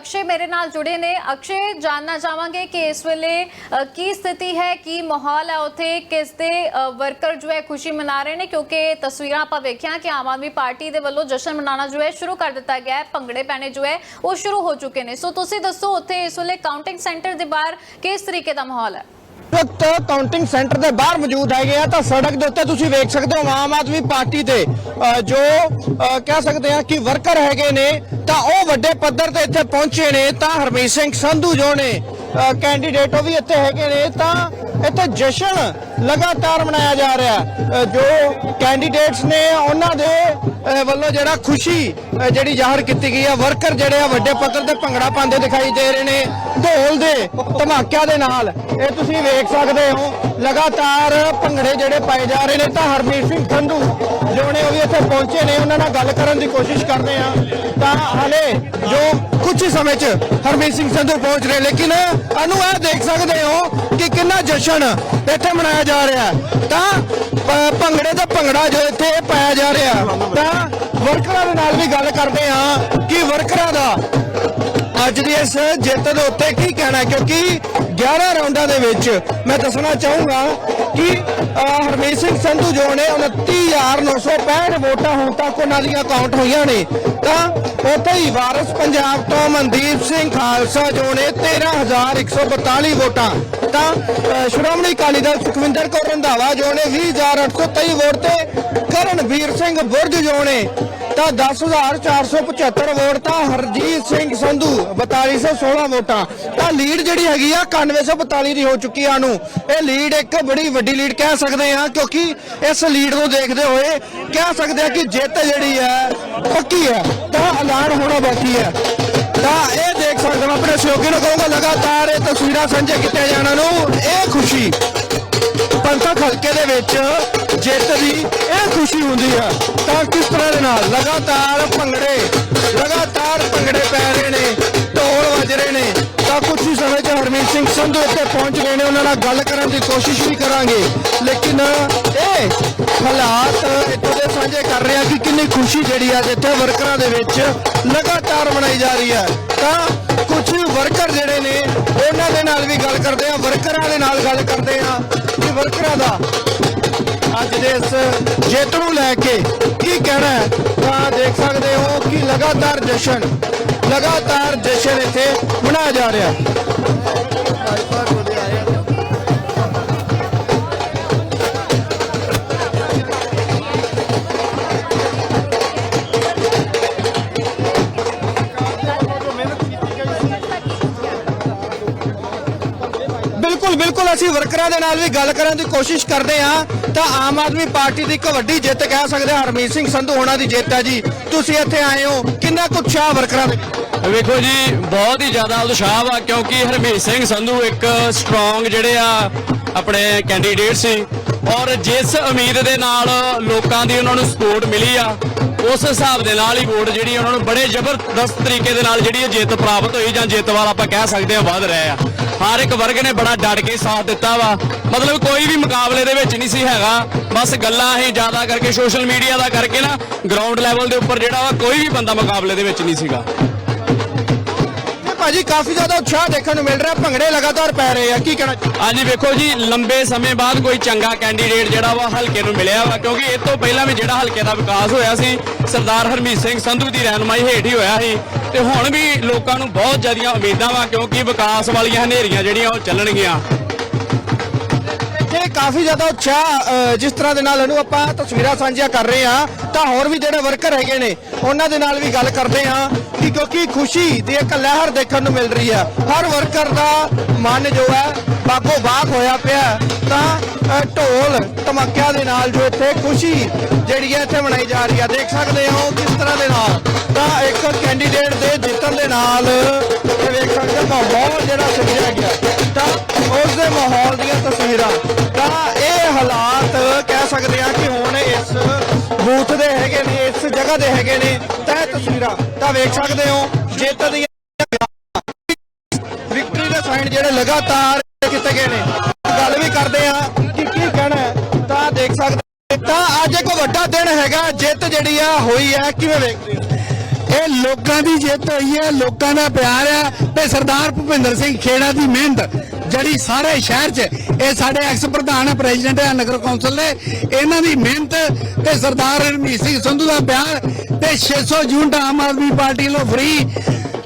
ਅਕਸ਼ੇ ਮੇਰੇ ਨਾਲ ਜੁੜੇ ਨੇ। ਅਕਸ਼ੇ ਜਾਨਣਾ ਚਾਹਾਂਗੇ ਕਿ ਇਸ ਵੇਲੇ ਕੀ ਸਥਿਤੀ ਹੈ, ਕੀ ਮਾਹੌਲ ਹੈ ਉੱਥੇ, ਕਿਸ ਦੇ ਵਰਕਰ ਜੋ ਹੈ ਖੁਸ਼ੀ ਮਨਾ ਰਹੇ ਨੇ ਕਿਉਂਕਿ ਤਸਵੀਰਾਂ ਆਪਾਂ ਵੇਖਿਆ ਕਿ ਆਮ ਆਦਮੀ ਪਾਰਟੀ ਦੇ ਵੱਲੋਂ ਜਸ਼ਨ ਮਨਾਉਣਾ ਜੋ ਹੈ ਸ਼ੁਰੂ ਕਰ ਦਿੱਤਾ ਗਿਆ ਹੈ। ਭੰਗੜੇ ਪੈਣੇ ਜੋ ਹੈ ਉਹ ਸ਼ੁਰੂ ਹੋ ਚੁੱਕੇ ਨੇ। ਸੋ ਤੁਸੀਂ ਦੱਸੋ ਉੱਥੇ ਇਸ ਵੇਲੇ ਕਾਊਂਟਿੰਗ ਸੈਂਟਰ ਦੇ ਬਾਹਰ ਕਿਸ ਤਰੀਕੇ ਦਾ ਮਾਹੌਲ ਹੈ? ਵਕਤ ਕਾਊਂਟਿੰਗ ਸੈਂਟਰ ਦੇ ਬਾਹਰ ਮੌਜੂਦ ਹੈਗੇ ਆ, ਤਾਂ ਸੜਕ ਦੇ ਉੱਤੇ ਤੁਸੀਂ ਵੇਖ ਸਕਦੇ ਹੋ ਆਮ ਆਦਮੀ ਪਾਰਟੀ ਦੇ ਜੋ ਕਹਿ ਸਕਦੇ ਆ ਕਿ ਵਰਕਰ ਹੈਗੇ ਨੇ, ਤਾਂ ਉਹ ਵੱਡੇ ਪੱਧਰ ਤੇ ਇੱਥੇ ਪਹੁੰਚੇ ਨੇ, ਤਾਂ ਹਰਮੀਤ ਸਿੰਘ ਸੰਧੂ ਜੋ ਨੇ ਕੈਂਡੀਡੇਟ ਉਹ ਵੀ ਇੱਥੇ ਹੈਗੇ ਨੇ, ਤਾਂ ਇੱਥੇ ਜਸ਼ਨ ਲਗਾਤਾਰ ਮਨਾਇਆ ਜਾ ਰਿਹਾ ਜੋ ਕੈਂਡੀਡੇਟਸ ਨੇ ਉਹਨਾਂ ਦੇ ਵੱਲੋਂ ਜਿਹੜਾ ਖੁਸ਼ੀ ਜਿਹੜੀ ਜ਼ਾਹਰ ਕੀਤੀ ਗਈ ਹੈ ਵਰਕਰ ਜਿਹੜੇ ਆ, ਵੱਡੇ ਪੱਧਰ ਤੇ ਭੰਗੜਾ ਪਾਉਂਦੇ ਦਿਖਾਈ ਦੇ ਰਹੇ ਨੇ, ਢੋਲ ਦੇ ਧਮਾਕਿਆਂ ਦੇ ਨਾਲ। ਇਹ ਤੁਸੀਂ ਵੇਖ ਸਕਦੇ ਹੋ, ਲਗਾਤਾਰ ਭੰਗੜੇ ਜਿਹੜੇ ਪਾਏ ਜਾ ਰਹੇ ਨੇ, ਤਾਂ ਹਰਮੀਤ ਸਿੰਘ ਸੰਧੂ ਜੋ ਨੇ ਉਹ ਵੀ ਇੱਥੇ ਪਹੁੰਚੇ ਨੇ, ਉਹਨਾਂ ਨਾਲ ਗੱਲ ਕਰਨ ਦੀ ਕੋਸ਼ਿਸ਼ ਕਰਦੇ ਆ ਤਾਂ ਹਲੇ ਜੋ ਕੁਝ ਹੀ ਸਮੇਂ 'ਚ ਹਰਮੀਤ ਸਿੰਘ ਸੰਧੂ ਪਹੁੰਚ ਰਹੇ, ਲੇਕਿਨ ਅਨੂ ਇਹ ਦੇਖ ਸਕਦੇ ਹੋ ਕਿ ਕਿੰਨਾ ਜਸ਼ਨ ਇੱਥੇ ਮਨਾਇਆ ਜਾ ਰਿਹਾ ਤਾਂ ਭੰਗੜੇ ਦਾ ਭੰਗੜਾ ਜੋ ਇੱਥੇ ਪਾਇਆ ਜਾ ਰਿਹਾ ਤਾਂ, ਵਰਕਰਾਂ ਦੇ ਨਾਲ ਵੀ ਗੱਲ ਕਰਦੇ ਹਾਂ ਕਿ ਵਰਕਰਾਂ ਦਾ ਅੱਜ ਦੀ ਇਸ ਜਿੱਤ ਦੇ ਉੱਤੇ ਕੀ ਕਹਿਣਾ ਕਿਉਂਕਿ 11 ਰਾਉਂਡਾਂ ਦੇ ਵਿੱਚ ਮੈਂ ਦੱਸਣਾ ਚਾਹੂੰਗਾ ਕਿ ਹਰਮੀਤ ਸਿੰਘ ਸੰਧੂ ਜੋ ਨੇ 29965 ਵੋਟਾਂ ਹੁਣ ਤੱਕ ਉਹਨਾਂ ਦੀਆਂ ਕਾਊਂਟ ਹੋਈਆਂ ਨੇ। ਤਾਂ ਉੱਥੇ ਹੀ ਵਾਰਿਸ ਪੰਜਾਬ ਤੋਂ ਮਨਦੀਪ ਸਿੰਘ ਖਾਲਸਾ ਜੋ ਨੇ 13142 ਵੋਟਾਂ। ਤਾਂ ਸ਼੍ਰੋਮਣੀ ਅਕਾਲੀ ਦਲ ਸੁਖਵਿੰਦਰ ਕੌਰ ਰੰਧਾਵਾ ਜੋ ਨੇ 20823 ਵੋਟ ਤੇ ਕਰਨਵੀਰ ਸਿੰਘ ਬੁਰਜ ਜੋ ਨੇ ਤਾਂ 10475 ਵੋਟ ਤਾਂ ਹਰਜੀਤ ਸਿੰਘ ਸੰਧੂ 4216 ਵੋਟਾਂ। ਤਾਂ ਲੀਡ ਜਿਹੜੀ ਹੈਗੀ ਆ 9142 ਦੀ ਹੋ ਚੁੱਕੀ ਆ ਨੂੰ ਇਹ ਲੀਡ ਇੱਕ ਬੜੀ ਵੱਡੀ ਲੀਡ ਕਹਿ ਸਕਦੇ ਆ, ਕਿਉਂਕਿ ਇਸ ਲੀਡ ਨੂੰ ਦੇਖਦੇ ਹੋਏ ਕਹਿ ਸਕਦੇ ਆ ਕਿ ਜਿੱਤ ਜਿਹੜੀ ਹੈ ਪੱਕੀ ਹੈ ਤਾਂ ਐਲਾਨ ਹੋਣਾ ਬਾਕੀ ਹੈ ਤਾਂ ਇਹ ਦੇਖ ਸਕਦੇ ਹੋ, ਆਪਣੇ ਸਹਿਯੋਗੀ ਨੂੰ ਕਹੂੰਗਾ, ਲਗਾਤਾਰ ਇਹ ਤਸਵੀਰਾਂ ਸਾਂਝੇ ਕੀਤੀਆਂ ਜਾਣ ਨੂੰ, ਇਹ ਖੁਸ਼ੀ। ਪੰਥਕ ਹਲਕੇ ਦੇ ਵਿੱਚ ਜਿੱਤ ਦੀ ਇਹ ਖੁਸ਼ੀ ਹੁੰਦੀ ਹੈ ਤਾਂ ਕਿਸ ਤਰ੍ਹਾਂ ਦੇ ਨਾਲ? ਲਗਾਤਾਰ ਭੰਗੜੇ ਲਗਾਤਾਰ ਭੰਗੜੇ ਪੈ ਰਹੇ ਨੇ, ਢੋਲ ਵੱਜ ਰਹੇ ਨੇ। ਤਾਂ ਕੁਝ ਹੀ ਸਮੇਂ 'ਚ ਹਰਮੀਤ ਸਿੰਘ ਸੰਧੂ ਇੱਥੇ ਪਹੁੰਚ ਗਏ ਨੇ। ਉਹਨਾਂ ਨਾਲ ਗੱਲ ਕਰਨ ਦੀ ਕੋਸ਼ਿਸ਼ ਵੀ ਕਰਾਂਗੇ। ਲੇਕਿਨ ਇਹ ਹਾਲਾਤ ਇੱਥੋਂ ਦੇ ਸਾਂਝੇ ਕਰ ਰਹੇ ਆ ਕਿ ਕਿੰਨੀ ਖੁਸ਼ੀ ਜਿਹੜੀ ਆ ਜਿੱਥੇ ਵਰਕਰਾਂ ਦੇ ਵਿੱਚ ਲਗਾਤਾਰ ਮਨਾਈ ਜਾ ਰਹੀ ਹੈ ਤਾਂ ਕੁਝ ਵਰਕਰ ਜਿਹੜੇ ਨੇ, ਉਹਨਾਂ ਦੇ ਨਾਲ ਵੀ ਗੱਲ ਕਰਦੇ ਆ ਵਰਕਰਾਂ ਦੇ ਨਾਲ ਗੱਲ ਕਰਦੇ ਆ। ਕਿ ਵਰਕਰਾਂ ਦਾ। ਅੱਜ ਦੇ ਇਸ ਜਿੱਤ ਨੂੰ ਲੈ ਕੇ ਕੀ ਕਹਿਣਾ ਹੈ? ਤਾਂ ਦੇਖ ਸਕਦੇ ਹੋ ਕਿ ਲਗਾਤਾਰ ਜਸ਼ਨ ਲਗਾਤਾਰ ਜਸ਼ਨ ਇੱਥੇ ਮਨਾਇਆ ਜਾ ਰਿਹਾ। ਹੈ ਅਸੀਂ ਵਰਕਰਾਂ ਦੇ ਨਾਲ ਵੀ ਗੱਲ ਕਰਨ ਦੀ ਕੋਸ਼ਿਸ਼ ਕਰਦੇ ਹਾਂ, ਤਾਂ ਆਮ ਆਦਮੀ ਪਾਰਟੀ ਦੀ ਇੱਕ ਵੱਡੀ ਜਿੱਤ ਕਹਿ ਸਕਦੇ ਹਾਂ। ਹਰਮੀਤ ਸਿੰਘ ਸੰਧੂ ਹੋਣਾ ਦੀ ਜਿੱਤ ਹੈ ਜੀ। ਤੁਸੀਂ ਇੱਥੇ ਆਏ ਹੋ, ਕਿੰਨਾ ਕੁ ਉਤਸ਼ਾਹ ਵਰਕਰਾਂ ਦੇ ਵੇਖੋ ਜੀ, ਬਹੁਤ ਹੀ ਜ਼ਿਆਦਾ ਉਤਸ਼ਾਹ ਵਾ, ਕਿਉਂਕਿ ਹਰਮੀਤ ਸਿੰਘ ਸੰਧੂ ਇੱਕ ਸਟਰੋਂਗ ਜਿਹੜੇ ਆ, ਆਪਣੇ ਕੈਂਡੀਡੇਟ ਸੀ। ਔਰ ਜਿਸ ਉਮੀਦ ਦੇ ਨਾਲ ਲੋਕਾਂ ਦੀ ਉਹਨਾਂ ਨੂੰ ਸਪੋਰਟ ਮਿਲੀ ਆ, ਉਸ ਹਿਸਾਬ ਦੇ ਨਾਲ ਹੀ ਵੋਟ ਜਿਹੜੀ ਉਹਨਾਂ ਨੂੰ ਬੜੇ ਜ਼ਬਰਦਸਤ ਤਰੀਕੇ ਦੇ ਨਾਲ ਜਿਹੜੀ ਇਹ ਜਿੱਤ ਪ੍ਰਾਪਤ ਹੋਈ ਜਾਂ ਜਿੱਤ ਵਾਲਾ ਆਪਾਂ ਕਹਿ ਸਕਦੇ ਹਾਂ, ਵੱਧ ਰਹੇ ਆ। ਹਰ ਇੱਕ ਵਰਗ ਨੇ ਬੜਾ ਡਟ ਕੇ ਸਾਥ ਦਿੱਤਾ ਵਾ। ਮਤਲਬ ਕੋਈ ਵੀ ਮੁਕਾਬਲੇ ਦੇ ਵਿੱਚ ਨਹੀਂ ਸੀ ਹੈਗਾ। ਬਸ ਗੱਲਾਂ ਹੀ ਜ਼ਿਆਦਾ ਕਰਕੇ ਸੋਸ਼ਲ ਮੀਡੀਆ ਦਾ ਕਰਕੇ ਨਾ ਗਰਾਊਂਡ ਲੈਵਲ ਦੇ ਉੱਪਰ ਜਿਹੜਾ ਵਾ ਕੋਈ ਵੀ ਬੰਦਾ ਮੁਕਾਬਲੇ ਦੇ ਵਿੱਚ ਨਹੀਂ ਸੀਗਾ। ਭਾਜੀ ਕਾਫੀ ਜ਼ਿਆਦਾ ਉਤਸ਼ਾਹ ਦੇਖਣ ਨੂੰ ਮਿਲ ਰਿਹਾ। ਭੰਗੜੇ ਲਗਾਤਾਰ ਪੈ ਰਹੇ ਆ। ਕੀ ਕਹਿਣਾ ਹਾਂਜੀ ਵੇਖੋ ਜੀ ਲੰਬੇ ਸਮੇਂ ਬਾਅਦ ਕੋਈ ਚੰਗਾ ਕੈਂਡੀਡੇਟ ਜਿਹੜਾ ਵਾ ਹਲਕੇ ਨੂੰ ਮਿਲਿਆ ਵਾ। ਕਿਉਂਕਿ ਇਹ ਤੋਂ ਪਹਿਲਾਂ ਵੀ ਜਿਹੜਾ ਹਲਕੇ ਦਾ ਵਿਕਾਸ ਹੋਇਆ ਸੀ ਸਰਦਾਰ ਹਰਮੀਤ ਸਿੰਘ ਸੰਧੂ ਦੀ ਰਹਿਨਮਾਈ ਹੇਠ ਹੀ ਹੋਇਆ ਸੀ। ਤੇ ਹੁਣ ਵੀ ਲੋਕਾਂ ਨੂੰ ਬਹੁਤ ਜ਼ਿਆਦੀਆਂ ਉਮੀਦਾਂ ਵਾ ਕਿਉਂਕਿ ਵਿਕਾਸ ਵਾਲੀਆਂ ਹਨੇਰੀਆਂ ਜਿਹੜੀਆਂ ਉਹ ਚੱਲਣਗੀਆਂ। ਇੱਥੇ ਕਾਫੀ ਜ਼ਿਆਦਾ ਉਤਸ਼ਾਹ ਜਿਸ ਤਰ੍ਹਾਂ ਦੇ ਨਾਲ ਇਹਨੂੰ ਆਪਾਂ ਤਸਵੀਰਾਂ ਸਾਂਝੀਆਂ ਕਰ ਰਹੇ ਹਾਂ, ਤਾਂ ਹੋਰ ਵੀ ਜਿਹੜੇ ਵਰਕਰ ਹੈਗੇ ਨੇ, ਉਹਨਾਂ ਦੇ ਨਾਲ ਵੀ ਗੱਲ ਕਰਦੇ ਹਾਂ ਕਿ ਕਿਉਂਕਿ ਖੁਸ਼ੀ ਦੀ ਇੱਕ ਲਹਿਰ ਦੇਖਣ ਨੂੰ ਮਿਲ ਰਹੀ ਹੈ। ਹਰ ਵਰਕਰ ਦਾ ਮਨ ਜੋ ਹੈ, ਬਾਗੋ ਬਾਗ ਹੋਇਆ ਪਿਆ ਤਾਂ ਢੋਲ ਧਮਾਕਿਆਂ ਦੇ ਨਾਲ ਜੋ ਇੱਥੇ ਖੁਸ਼ੀ ਜਿਹੜੀ ਹੈ ਇੱਥੇ ਮਨਾਈ ਜਾ ਰਹੀ ਹੈ, ਦੇਖ ਸਕਦੇ ਹੋ ਕਿਸ ਤਰ੍ਹਾਂ ਦੇ ਨਾਲ। ਤਾਂ ਇੱਕ ਕੈਂਡੀਡੇਟ ਦੇ ਜਿੱਤਣ ਦੇ ਨਾਲ ਇਹ ਵੇਖ ਸਕਦੇ ਹੋ ਮਾਹੌਲ ਜਿਹੜਾ ਸਿਰਜਿਆ ਗਿਆ। ਤਾਂ ਉਸ ਦੇ ਮਾਹੌਲ ਦੀਆਂ ਤਸਵੀਰਾਂ, ਤਾਂ ਇਹ ਹਾਲਾਤ ਕਹਿ ਸਕਦੇ ਆ ਕਿ ਹੁਣ ਇਸ ਬੂਥ ਦੇ ਹੈਗੇ ਨੇ, ਇਸ ਜਗ੍ਹਾ ਦੇ ਹੈਗੇ ਨੇ ਤਾਂ ਇਹ ਤਸਵੀਰਾਂ। ਤਾਂ ਵੇਖ ਸਕਦੇ ਹੋ, ਜਿੱਤ ਦੀਆਂ ਵਿਕਟਰੀ ਦੇ ਸਾਈਨ ਜਿਹੜੇ ਲਗਾਤਾਰ ਕੀਤੇ ਗਏ ਨੇ। ਗੱਲ ਵੀ ਕਰਦੇ ਆ ਕਿ ਕੀ ਕਹਿਣਾ ਤਾਂ ਦੇਖ ਸਕਦੇ ਤਾਂ ਅੱਜ ਇੱਕ ਵੱਡਾ ਦਿਨ ਹੈਗਾ, ਜਿੱਤ ਜਿਹੜੀ ਆ ਹੋਈ ਹੈ, ਕਿਵੇਂ ਵੇਖਦੇ ਹੋ? ਇਹ ਲੋਕਾਂ ਦੀ ਜਿੱਤ ਹੋਈ ਹੈ ਲੋਕਾਂ ਦਾ ਪਿਆਰ ਹੈ। ਤੇ ਸਰਦਾਰ ਭੁਪਿੰਦਰ ਸਿੰਘ ਖੇੜਾ ਦੀ ਮਿਹਨਤ ਜਿਹੜੀ ਸਾਰੇ ਸ਼ਹਿਰ 'ਚ ਇਹ ਸਾਡੇ ਐਕਸ ਪ੍ਰਧਾਨ ਪ੍ਰੈਜ਼ੀਡੈਂਟ ਹੈ ਨਗਰ ਕੌਂਸਲ ਦੇ ਇਹਨਾਂ ਦੀ ਮਿਹਨਤ ਤੇ ਸਰਦਾਰ ਰਣਜੀਤ ਸਿੰਘ ਸੰਧੂ ਦਾ ਪਿਆਰ ਤੇ 600 ਯੂਨਿਟ ਆਮ ਆਦਮੀ ਪਾਰਟੀ ਵੱਲੋਂ ਫ੍ਰੀ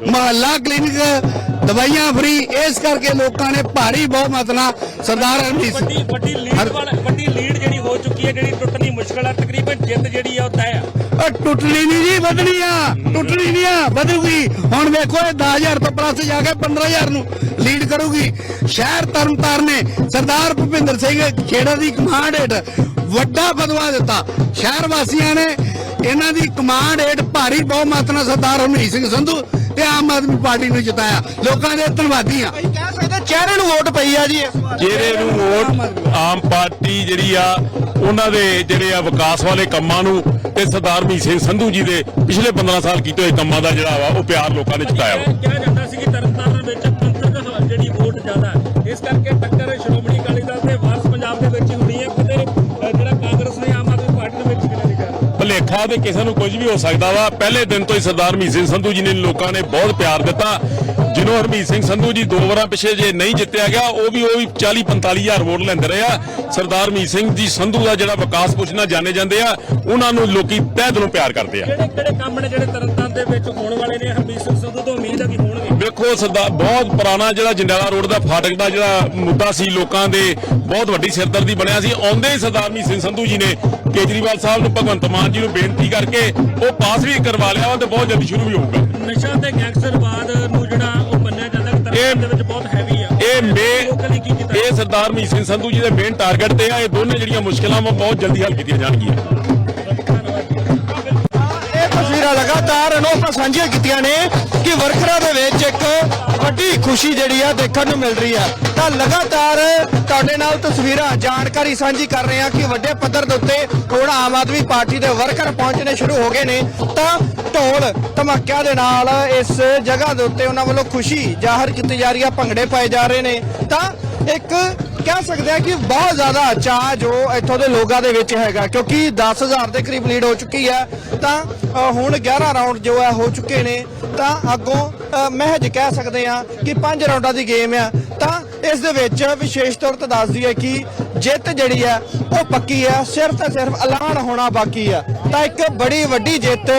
ਮਹੱਲਾ ਕਲੀਨਿਕ ਦਵਾਈਆਂ ਫ੍ਰੀ ਇਸ ਕਰਕੇ ਲੋਕਾਂ ਨੇ ਭਾਰੀ ਬਹੁਮਤ ਨਾਲ ਸਰਦਾਰ ਰਣਜੀਤ ਸਿੰਘ ਵੱਡੀ ਵੱਡੀ ਲੀਡ ਵੱਡੀ ਲੀਡ ਜਿਹੜੀ ਹੋ ਚੁੱਕੀ ਹੈ ਜਿਹੜੀ ਟੁੱਟਣੀ ਮੁਸ਼ਕਲ ਹੈ ਤਕਰੀਬਨ ਜਿੱਤ ਜਿਹੜੀ ਆ ਉਹ ਤੈਅ ਉਹ ਟੁੱਟਣੀ ਨਹੀਂ ਜੀ ਵਧਣੀ ਆ ਟੁੱਟਣੀ ਨਹੀਂ ਆ ਵਧੂਗੀ ਹੁਣ ਵੇਖੋ, ਇਹ 10000 ਤੋਂ ਪਲੱਸ ਜਾ ਕੇ 15000 ਨੂੰ ਲੀਡ ਕਰੂਗੀ। ਸ਼ਹਿਰ ਤਰਨਤਾਰਨ ਨੇ ਸਰਦਾਰ ਭੁਪਿੰਦਰ ਸਿੰਘ ਖੇੜਾ ਦੀ ਕਮਾਂਡ ਹੇਠ ਵੱਡਾ ਬਦਵਾ ਦਿੱਤਾ। ਸ਼ਹਿਰ ਵਾਸੀਆਂ ਨੇ ਇਹਨਾਂ ਦੀ ਕਮਾਂਡ ਹੇਠ ਭਾਰੀ ਬਹੁਮਤ ਨਾਲ ਸਰਦਾਰ ਹਰਮੀਤ ਸਿੰਘ ਸੰਧੂ ਤੇ ਆਮ ਆਦਮੀ ਪਾਰਟੀ ਨੂੰ ਜਿਤਾਇਆ। ਲੋਕਾਂ ਦੇ ਧੰਨਵਾਦੀ ਆ। ਭਾਈ ਕਹਿ ਸਕਦੇ ਚਿਹਰੇ ਨੂੰ ਵੋਟ ਪਈ ਆ ਜੀ? ਇਸ ਵਾਰ ਜਿਹੜੇ ਨੂੰ ਵੋਟ ਆਮ ਪਾਰਟੀ ਜਿਹੜੀ ਆ ਉਹਨਾਂ ਦੇ ਜਿਹੜੇ ਆ ਵਿਕਾਸ ਵਾਲੇ ਕੰਮਾਂ ਨੂੰ ਤੇ ਸਰਦਾਰ ਮੀਤ ਸਿੰਘ ਸੰਧੂ ਜੀ ਦੇ ਪਿਛਲੇ 15 ਸਾਲ ਕੀਤੇ ਹੋਏ ਕੰਮਾਂ ਦਾ ਜਿਹੜਾ ਵਾ ਉਹ ਪਿਆਰ ਲੋਕਾਂ ਨੇ ਜਿਤਾਇਆ ਵਾ। ਕਿਹਾ ਜਾਂਦਾ ਸੀ ਕਿ ਤਰਨਤਾਰਨ ਵਿੱਚ ਪੰਥਕ ਜਿਹੜੀ ਵੋਟ ਜ਼ਿਆਦਾ ਹੈ ਇਸ ਕਰਕੇ ਟੱਕਰ ਸ਼੍ਰੋਮਣੀ ਅਕਾਲੀ ਦਲ ਤੇ ਵਾਰਸ ਪੰਜਾਬ ਦੇ ਵਿੱਚ ਹੀ ਹੋਣੀ ਹੈ ਕਿਤੇ ਅ, ਜਿਹੜਾ ਕਾਂਗਰਸ ਨੇ ਆਮ ਆਦਮੀ ਪਾਰਟੀ ਦੇ ਵਿੱਚ ਕਿਹਨੇ ਲਿਖਿਆ ਭੁਲੇਖਾ ਤੇ ਕਿਸੇ ਨੂੰ ਕੁਝ ਵੀ ਹੋ ਸਕਦਾ ਵਾ। ਪਹਿਲੇ ਦਿਨ ਤੋਂ ਹੀ ਸਰਦਾਰ ਮੀਤ ਸਿੰਘ ਸੰਧੂ ਜੀ ਨੇ ਲੋਕਾਂ ਨੇ ਬਹੁਤ ਪਿਆਰ ਦਿੱਤਾ। ਜਿਹਨੂੰ ਹਰਮੀਤ ਸਿੰਘ ਸੰਧੂ ਜੀ ਦੋ ਵਾਰਾਂ ਪਿਛੇ ਜੇ ਨਹੀਂ ਜਿੱਤਿਆ ਗਿਆ ਉਹ ਵੀ ਉਹ ਵੀ 40 45 ਹਜ਼ਾਰ ਵੋਟ ਲੈਂਦੇ ਰਹੇ ਆ। ਸਰਦਾਰ ਮੀਤ ਸਿੰਘ ਜੀ ਸੰਧੂ ਦਾ ਜਿਹੜਾ ਵਿਕਾਸ ਪੁੱਛਣਾ ਜਾਣੇ ਜਾਂਦੇ ਆ ਉਹਨਾਂ ਨੂੰ ਲੋਕੀ ਤਹਿ ਦਿਲੋਂ ਪਿਆਰ ਕਰਦੇ ਆ। ਕਿਹੜੇ ਕਿਹੜੇ ਕੰਮ ਨੇ ਜਿਹੜੇ ਤਰਨਤਾਰਨ ਦੇ ਵਿੱਚ ਹੋਣ ਵਾਲੇ ਨੇ? ਹਰਬੀਰ ਸਿੰਘ ਸੰਧੂ ਤੋਂ ਉਮੀਦ ਹੈ ਕਿ ਹੋਣਗੇ। ਵੇਖੋ ਸਰਦਾਰ ਬਹੁਤ ਪੁਰਾਣਾ ਜਿਹੜਾ ਜੰਡਿਆਲਾ ਰੋਡ ਦਾ ਫਾਟਕ ਦਾ ਜਿਹੜਾ ਮੁੱਦਾ ਸੀ ਲੋਕਾਂ ਦੇ ਬਹੁਤ ਵੱਡੀ ਸਿਰਦਰਦੀ ਬਣਿਆ ਸੀ। ਆਉਂਦੇ ਹੀ ਸਰਦਾਰ ਮੀਤ ਸਿੰਘ ਸੰਧੂ ਜੀ ਨੇ ਕੇਜਰੀਵਾਲ ਸਾਹਿਬ ਨੂੰ ਭਗਵੰਤ ਮਾਨ ਜੀ ਨੂੰ ਬੇਨਤੀ ਕਰਕੇ ਉਹ ਪਾਸ ਵੀ ਕਰਵਾ ਲਿਆ ਵਾ ਤੇ ਬਹੁਤ ਜਲਦੀ ਸ਼ੁਰੂ ਵੀ ਹੋਊਗਾ। ਨਸ਼ਾ ਤੇ ਗੈਂਗਸਟਰਵਾਦ ਸਰਦਾਰ ਮੀਤ ਸਿੰਘ ਸੰਧੂ ਜੀ ਦੇ ਮੇਨ ਟਾਰਗੇਟ ਤੇ ਆ, ਇਹ ਦੋਨੇ ਜਿਹੜੀਆਂ ਮੁਸ਼ਕਲਾਂ ਵਾ, ਬਹੁਤ ਜਲਦੀ ਹੱਲ ਕੀਤੀਆਂ ਜਾਣਗੀਆਂ। ਇਹ ਤਸਵੀਰਾਂ ਲਗਾਤਾਰ ਅਨੋਖਾ ਸਾਂਝੀਆਂ ਕੀਤੀਆਂ ਨੇ ਕਿ ਵਰਕਰਾਂ ਦੇ ਵਿੱਚ ਇੱਕ ਵੱਡੀ ਖੁਸ਼ੀ ਜਿਹੜੀ ਆ ਦੇਖਣ ਨੂੰ ਮਿਲ ਰਹੀ ਆ। ਤਾਂ ਲਗਾਤਾਰ ਤੁਹਾਡੇ ਨਾਲ ਤਸਵੀਰਾਂ ਜਾਣਕਾਰੀ ਸਾਂਝੀ ਕਰ ਰਹੇ ਆ ਕਿ ਵੱਡੇ ਪੱਧਰ ਦੇ ਉੱਤੇ ਹੁਣ ਆਮ ਆਦਮੀ ਪਾਰਟੀ ਦੇ ਵਰਕਰ ਪਹੁੰਚਣੇ ਸ਼ੁਰੂ ਹੋ ਗਏ ਨੇ। ਤਾਂ ਢੋਲ ਧਮਾਕਿਆਂ ਦੇ ਨਾਲ ਇਸ ਜਗ੍ਹਾ ਦੇ ਉੱਤੇ ਉਹਨਾਂ ਵੱਲੋਂ ਖੁਸ਼ੀ ਜ਼ਾਹਰ ਕੀਤੀ ਜਾ ਰਹੀ ਆ, ਭੰਗੜੇ ਪਾਏ ਜਾ ਰਹੇ ਨੇ। ਤਾਂ ਇੱਕ ਕਹਿ ਸਕਦੇ ਆ ਕਿ ਬਹੁਤ ਜ਼ਿਆਦਾ ਚਾਹ ਜੋ ਇੱਥੋਂ ਦੇ ਲੋਕਾਂ ਦੇ ਵਿੱਚ ਹੈਗਾ ਕਿਉਂਕਿ 10000 ਦੇ ਕਰੀਬ ਲੀਡ ਹੋ ਚੁੱਕੀ ਹੈ ਤਾਂ ਅ, ਹੁਣ 11 ਰਾਊਂਡ ਜੋ ਹੈ ਹੋ ਚੁੱਕੇ ਨੇ ਤਾਂ ਅੱਗੋਂ ਅ, ਮਹਿਜ ਕਹਿ ਸਕਦੇ ਆ ਕਿ 5 ਰਾਊਂਡਾਂ ਦੀ ਗੇਮ ਆ। ਤਾਂ ਇਸ ਦੇ ਵਿੱਚ ਵਿਸ਼ੇਸ਼ ਤੌਰ ਤੇ ਦੱਸਦੀ ਹੈ ਕਿ ਜਿੱਤ ਜਿਹੜੀ ਹੈ ਉਹ ਪੱਕੀ ਹੈ ਸਿਰਫ ਤੇ ਸਿਰਫ ਐਲਾਨ ਹੋਣਾ ਬਾਕੀ ਆ ਤਾਂ ਇੱਕ ਬੜੀ ਵੱਡੀ ਜਿੱਤ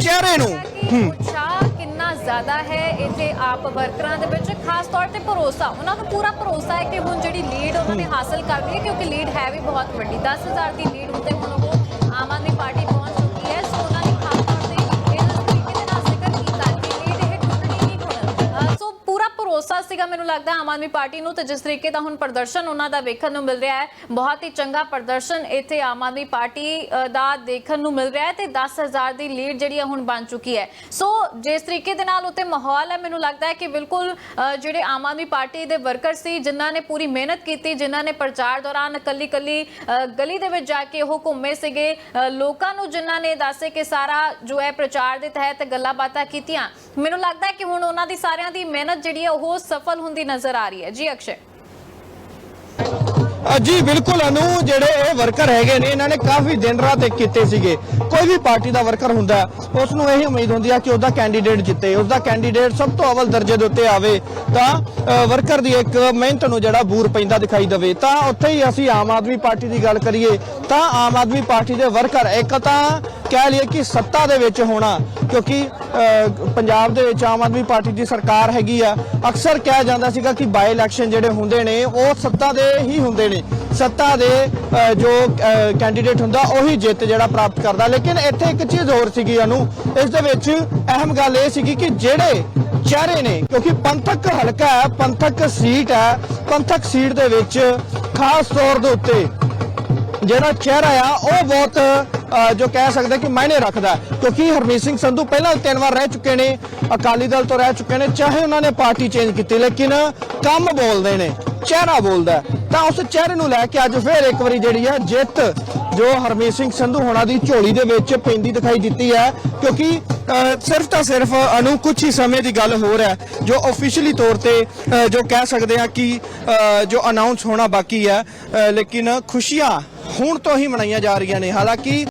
ਚਿਹਰੇ ਨੂੰ ਉਤਸ਼ਾਹ ਜ਼ਿਆਦਾ ਹੈ। ਇੱਥੇ ਆਪ ਵਰਕਰਾਂ ਦੇ ਵਿੱਚ ਖਾਸ ਤੌਰ ਤੇ ਭਰੋਸਾ ਉਹਨਾਂ ਨੂੰ ਪੂਰਾ ਭਰੋਸਾ ਹੈ ਕਿ ਹੁਣ ਜਿਹੜੀ ਲੀਡ ਉਹਨਾਂ ਨੇ ਹਾਸਲ ਕਰਨੀ ਹੈ ਕਿਉਂਕਿ ਲੀਡ ਹੈ ਵੀ ਬਹੁਤ ਵੱਡੀ। 10000 ਦੀ ਲੀਡ ਉੱਤੇ ਹੁਣ ਉਹ ਆਮ ਆਦਮੀ ਪਾਰਟੀ ਪੂਰਾ ਸੀਗਾ ਮੈਨੂੰ ਲੱਗਦਾ ਆਮ ਆਦਮੀ ਪਾਰਟੀ ਨੂੰ ਤੇ ਜਿਸ ਤਰੀਕੇ ਦਾ ਹੁਣ ਪ੍ਰਦਰਸ਼ਨ ਉਹਨਾਂ ਦਾ ਵੇਖਣ ਨੂੰ ਮਿਲ ਰਿਹਾ ਹੈ ਬਹੁਤ ਹੀ ਚੰਗਾ ਪ੍ਰਦਰਸ਼ਨ ਇੱਥੇ ਆਮ ਆਦਮੀ ਪਾਰਟੀ ਦਾ ਦੇਖਣ ਨੂੰ ਮਿਲ ਰਿਹਾ ਹੈ ਤੇ 10000 ਦੀ ਲੀਡ ਜਿਹੜੀ ਹੁਣ ਬਣ ਚੁੱਕੀ ਹੈ। ਸੋ ਜਿਸ ਤਰੀਕੇ ਦੇ ਨਾਲ ਉੱਤੇ ਮਾਹੌਲ ਹੈ ਮੈਨੂੰ ਲੱਗਦਾ ਹੈ ਕਿ ਬਿਲਕੁਲ ਜਿਹੜੇ ਆਮ ਆਦਮੀ ਪਾਰਟੀ ਦੇ ਵਰਕਰ ਸੀ ਜਿਨ੍ਹਾਂ ਨੇ ਪੂਰੀ ਮਿਹਨਤ ਕੀਤੀ ਜਿਨ੍ਹਾਂ ਨੇ ਪ੍ਰਚਾਰ ਦੌਰਾਨ ਕੱਲੀ ਕੱਲੀ ਗਲੀ ਦੇ ਵਿੱਚ ਜਾ ਕੇ ਉਹ ਘੁੰਮੇ ਸੀਗੇ ਅ, ਲੋਕਾਂ ਨੂੰ ਜਿਨ੍ਹਾਂ ਨੇ ਦੱਸੇ ਕਿ ਸਾਰਾ ਜੋ ਹੈ ਪ੍ਰਚਾਰ ਦੇ ਤਹਿਤ ਗੱਲਾਂ ਬਾਤਾਂ ਕੀਤੀਆਂ ਮੈਨੂੰ ਲੱਗਦਾ ਹੈ ਕਿ ਹੁਣ ਉਹਨਾਂ ਦੀ ਸਾਰਿਆਂ ਦੀ ਮਿਹਨਤ ਜਿਹੜੀ ਹੈ ਉਹ ਸਫਲ ਹੁੰਦੀ ਨਜ਼ਰ ਆ ਰਹੀ ਹੈ। ਜੀ ਅਕਸ਼ੇ। ਜੀ ਬਿਲਕੁਲ ਅਨੂ, ਜਿਹੜੇ ਇਹ ਵਰਕਰ ਹੈਗੇ ਨੇ, ਇਹਨਾਂ ਨੇ ਕਾਫੀ ਦਿਨ ਰਾਤ ਇੱਕ ਕੀਤੇ ਸੀਗੇ। ਕੋਈ ਵੀ ਪਾਰਟੀ ਦਾ ਵਰਕਰ ਹੁੰਦਾ, ਉਸ ਨੂੰ ਇਹ ਉਮੀਦ ਹੁੰਦੀ ਹੈ ਕਿ ਉਹਦਾ ਕੈਂਡੀਡੇਟ ਜਿੱਤੇ। ਉਸਦਾ ਕੈਂਡੀਡੇਟ ਸਭ ਤੋਂ ਅਵਲ ਦਰਜੇ ਦੇ ਉੱਤੇ ਆਵੇ, ਤਾਂ ਵਰਕਰ ਦੀ ਇੱਕ ਮਿਹਨਤ ਨੂੰ ਜਿਹੜਾ ਬੂਰ ਪੈਂਦਾ ਦਿਖਾਈ ਦੇਵੇ। ਤਾਂ ਉੱਥੇ ਹੀ ਅਸੀਂ ਆਮ ਆਦਮੀ ਪਾਰਟੀ ਦੀ ਗੱਲ ਕਰੀਏ, ਤਾਂ ਆਮ ਆਦਮੀ ਪਾਰਟੀ ਦੇ ਵਰਕਰ ਇੱਕ ਤਾਂ ਕਹਿ ਲਈਏ ਕਿ ਸੱਤਾ ਦੇ ਵਿੱਚ ਹੋਣਾ, ਕਿਉਂਕਿ ਪੰਜਾਬ ਦੇ ਵਿੱਚ ਆਮ ਆਦਮੀ ਪਾਰਟੀ ਦੀ ਸਰਕਾਰ ਹੈਗੀ ਆ, ਅਕਸਰ ਕਿਹਾ ਜਾਂਦਾ ਸੀਗਾ ਕਿ ਬਾਈ ਇਲੈਕਸ਼ਨ ਜਿਹੜੇ ਹੁੰਦੇ ਨੇ, ਉਹ ਸੱਤਾ ਦੇ ਹੀ ਹੁੰਦੇ ਨੇ। ਸੱਤਾ ਦੇ ਜੋ ਕੈਂਡੀਡੇਟ ਹੁੰਦਾ, ਉਹੀ ਜਿੱਤ ਜਿਹੜਾ ਪ੍ਰਾਪਤ ਕਰਦਾ। ਲੇਕਿਨ ਇੱਥੇ ਇੱਕ ਚੀਜ਼ ਹੋਰ ਸੀਗੀ ਅਨੂ, ਇਸ ਦੇ ਵਿੱਚ ਅਹਿਮ ਗੱਲ ਇਹ ਸੀਗੀ ਕਿ ਜਿਹੜੇ ਚਿਹਰੇ ਨੇ, ਕਿਉਂਕਿ ਪੰਥਕ ਹਲਕਾ ਹੈ, ਪੰਥਕ ਸੀਟ ਹੈ, ਪੰਥਕ ਸੀਟ ਦੇ ਵਿੱਚ ਖਾਸ ਤੌਰ ਦੇ ਉੱਤੇ ਜਿਹੜਾ ਚਿਹਰਾ ਆ, ਉਹ ਬਹੁਤ ਜੋ ਕਹਿ ਸਕਦੇ ਕਿ ਮਾਇਨੇ ਰੱਖਦਾ ਕਿਉਂਕਿ ਹਰਮੀਤ ਸਿੰਘ ਸੰਧੂ ਪਹਿਲਾਂ ਤਿੰਨ ਵਾਰ ਰਹਿ ਚੁੱਕੇ ਨੇ, ਅਕਾਲੀ ਦਲ ਤੋਂ ਰਹਿ ਚੁੱਕੇ ਨੇ, ਚਾਹੇ ਉਹਨਾਂ ਨੇ ਪਾਰਟੀ ਚੇਂਜ ਕੀਤੀ, ਲੇਕਿਨ ਕੰਮ ਬੋਲਦੇ ਨੇ, ਚਿਹਰਾ ਬੋਲਦਾ ਤਾਂ ਉਸ ਚਿਹਰੇ ਨੂੰ ਲੈ ਕੇ ਅੱਜ ਫੇਰ ਇੱਕ ਵਾਰੀ ਜਿਹੜੀ ਹੈ ਜਿੱਤ ਜੋ ਹਰਮੀਤ ਸਿੰਘ ਸੰਧੂ ਹੋਣਾ ਦੀ ਝੋਲੀ ਦੇ ਵਿੱਚ ਪੈਂਦੀ ਦਿਖਾਈ ਦਿੱਤੀ ਹੈ। ਕਿਉਂਕਿ ਸਿਰਫ ਤਾਂ ਸਿਰਫ ਅਨੂ ਕੁਝ ਹੀ ਸਮੇਂ ਦੀ ਗੱਲ ਹੋ ਰਿਹਾ ਹੈ, ਜੋ ਆਫੀਸ਼ੀਅਲੀ ਤੌਰ ਤੇ ਜੋ ਕਹਿ ਸਕਦੇ ਆ ਕਿ ਜੋ ਅਨਾਉਂਸ ਹੋਣਾ ਬਾਕੀ ਹੈ ਲੇਕਿਨ ਖੁਸ਼ੀਆਂ ਹੁਣ ਤੋਂ ਹੀ ਮਨਾਈਆਂ ਜਾ ਰਹੀਆਂ ਨੇ। ਹਾਲਾਂਕਿ